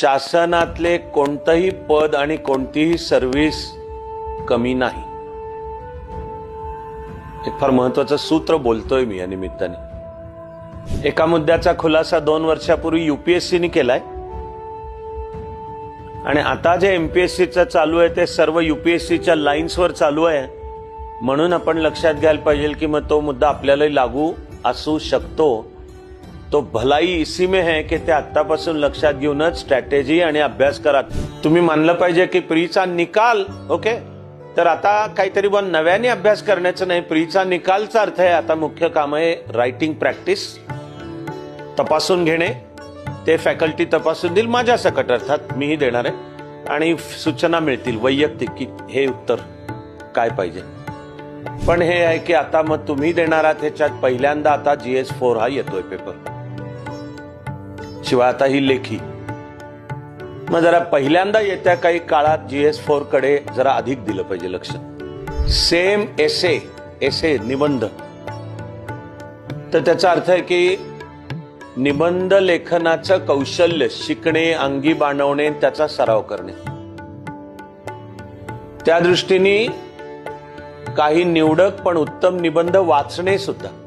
शासनातले कोणतंही पद आणि कोणतीही सर्व्हिस कमी नाही. एक फार महत्वाचं सूत्र बोलतोय मी या निमित्ताने. एका मुद्द्याचा खुलासा दोन वर्षापूर्वी युपीएससीने केलाय. आणि आता जे एमपीएससीचं चालू आहे ते सर्व युपीएससीच्या लाईन्सवर चालू आहे म्हणून आपण लक्षात घ्यायला पाहिजे की मग तो मुद्दा आपल्यालाही लागू असू शकतो. तो भलाई इसी में है की ते आतापासून लक्षात घेऊनच स्ट्रॅटेजी आणि अभ्यास करा तुम्ही मानलं पाहिजे की प्रीचा निकाल ओके तर आता काहीतरी पण नव्याने अभ्यास करण्याचं नाही प्रीचा निकालचा अर्थ आहे आता मुख्य काम आहे रायटिंग प्रॅक्टिस तपासून घेणे. ते फॅकल्टी तपासून देईल माझ्या सकट अर्थात मीही देणार आहे. आणि सूचना मिळतील वैयक्तिक की हे उत्तर काय पाहिजे. पण हे आहे की आता मग तुम्ही देणार आहात ह्याच्यात पहिल्यांदा आता जी एस फोर हा येतोय पेपर शिवाय आता ही लेखी. मग जरा पहिल्यांदा येत्या काही काळात जीएस फोरकडे जरा अधिक दिलं पाहिजे लक्ष. सेम एसे एसे निबंध. तर त्याचा अर्थ आहे की निबंध लेखनाचं कौशल्य शिकणे अंगी बाणवणे त्याचा सराव करणे. त्या दृष्टीने काही निवडक पण उत्तम निबंध वाचणे सुद्धा.